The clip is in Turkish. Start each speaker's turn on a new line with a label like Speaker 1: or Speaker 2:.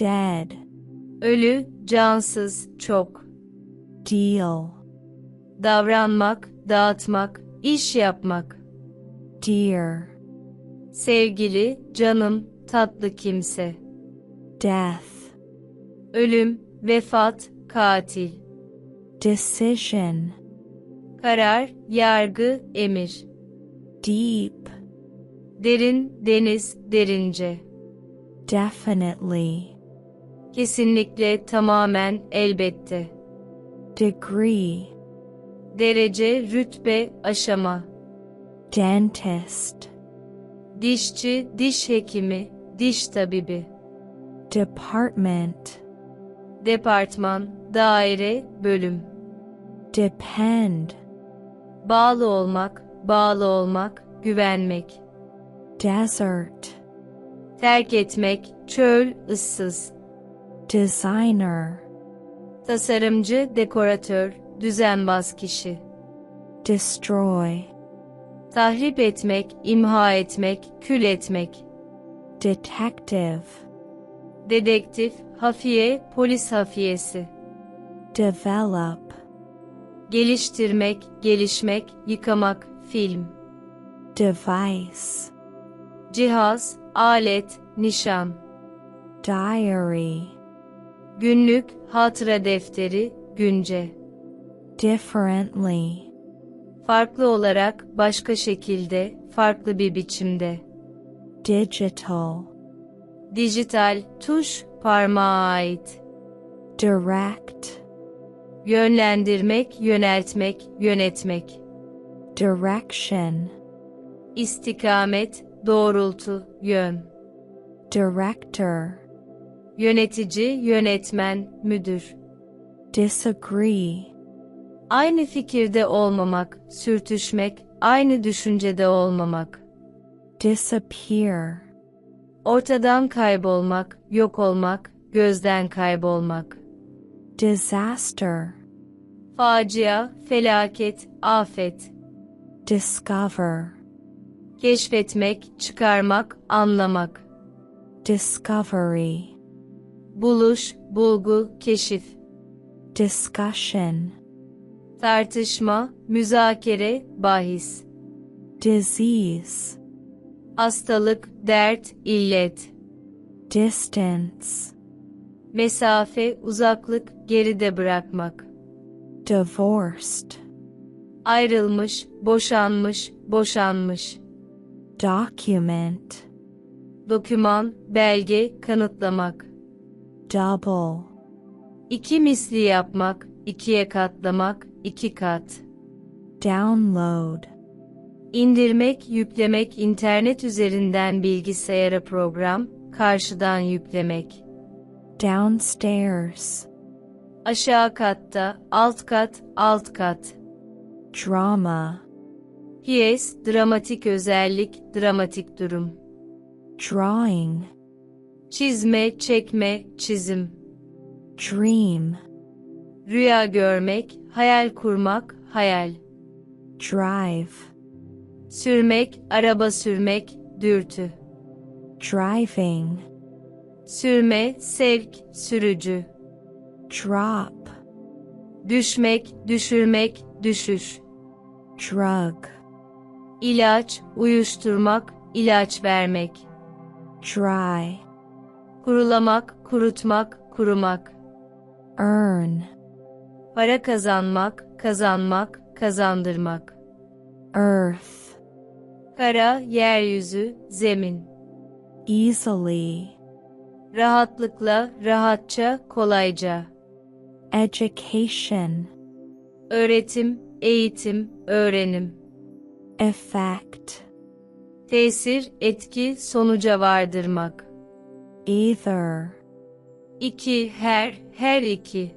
Speaker 1: dead,
Speaker 2: Ölü, cansız, çok.
Speaker 1: deal,
Speaker 2: Davranmak, dağıtmak, iş yapmak.
Speaker 1: dear,
Speaker 2: Sevgili, canım, tatlı kimse.
Speaker 1: death,
Speaker 2: Ölüm, vefat, katil.
Speaker 1: decision,
Speaker 2: Karar, yargı, emir.
Speaker 1: deep,
Speaker 2: Derin, deniz, derince.
Speaker 1: definitely,
Speaker 2: Kesinlikle, tamamen, elbette.
Speaker 1: degree,
Speaker 2: Derece, rütbe, aşama.
Speaker 1: dentist,
Speaker 2: Dişçi, diş hekimi, diş tabibi.
Speaker 1: department,
Speaker 2: Departman, daire, bölüm.
Speaker 1: depend,
Speaker 2: Bağlı olmak, bağlı olmak, güvenmek.
Speaker 1: desert,
Speaker 2: Terk etmek, çöl, ıssız.
Speaker 1: Designer,
Speaker 2: Tasarımcı, dekoratör, düzenbaz kişi.
Speaker 1: destroy,
Speaker 2: Tahrip etmek, imha etmek, kül etmek.
Speaker 1: detective,
Speaker 2: Dedektif, hafiye, polis hafiyesi.
Speaker 1: develop,
Speaker 2: Geliştirmek, gelişmek, yıkamak, film.
Speaker 1: device,
Speaker 2: Cihaz, alet, nişan.
Speaker 1: diary,
Speaker 2: Günlük, hatıra defteri, günce.
Speaker 1: differently,
Speaker 2: Farklı olarak, başka şekilde, farklı bir biçimde.
Speaker 1: digital,
Speaker 2: Dijital, tuş, parmağa ait.
Speaker 1: direct,
Speaker 2: Yönlendirmek, yöneltmek, yönetmek.
Speaker 1: direction,
Speaker 2: İstikamet, doğrultu, yön.
Speaker 1: director,
Speaker 2: Yönetici, yönetmen, müdür.
Speaker 1: disagree,
Speaker 2: Aynı fikirde olmamak, sürtüşmek, aynı düşüncede olmamak.
Speaker 1: disappear,
Speaker 2: Ortadan kaybolmak, yok olmak, gözden kaybolmak.
Speaker 1: disaster,
Speaker 2: Facia, felaket, afet.
Speaker 1: discover,
Speaker 2: Keşfetmek, çıkarmak, anlamak.
Speaker 1: discovery,
Speaker 2: Buluş, bulgu, keşif.
Speaker 1: discussion,
Speaker 2: Tartışma, müzakere, bahis.
Speaker 1: disease,
Speaker 2: Hastalık, dert, illet.
Speaker 1: distance,
Speaker 2: Mesafe, uzaklık, geride bırakmak.
Speaker 1: divorced,
Speaker 2: Ayrılmış, boşanmış, boşanmış.
Speaker 1: document,
Speaker 2: Doküman, belge, kanıtlamak.
Speaker 1: Double,
Speaker 2: İki misli yapmak, ikiye katlamak, iki kat.
Speaker 1: download,
Speaker 2: İndirmek, yüklemek, internet üzerinden bilgisayara program, karşıdan yüklemek.
Speaker 1: downstairs,
Speaker 2: Aşağı katta, alt kat, alt kat.
Speaker 1: drama,
Speaker 2: Piyes, dramatik özellik, dramatik durum.
Speaker 1: drawing,
Speaker 2: Çizme, çekme, çizim.
Speaker 1: dream,
Speaker 2: Rüya görmek, hayal kurmak, hayal.
Speaker 1: drive,
Speaker 2: Sürmek, araba sürmek, dürtü.
Speaker 1: driving,
Speaker 2: Sürme, sevk, sürücü.
Speaker 1: drop,
Speaker 2: Düşmek, düşürmek, düşüş.
Speaker 1: drug,
Speaker 2: İlaç, uyuşturmak, ilaç vermek.
Speaker 1: dry,
Speaker 2: Kurulamak, kurutmak, kurumak.
Speaker 1: earn,
Speaker 2: Para kazanmak, kazanmak, kazandırmak.
Speaker 1: earth,
Speaker 2: Kara, yeryüzü, zemin.
Speaker 1: easily,
Speaker 2: Rahatlıkla, rahatça, kolayca.
Speaker 1: education,
Speaker 2: Öğretim, eğitim, öğrenim.
Speaker 1: effect,
Speaker 2: Tesir, etki, sonuca vardırmak.
Speaker 1: Either,
Speaker 2: İki, her, her iki.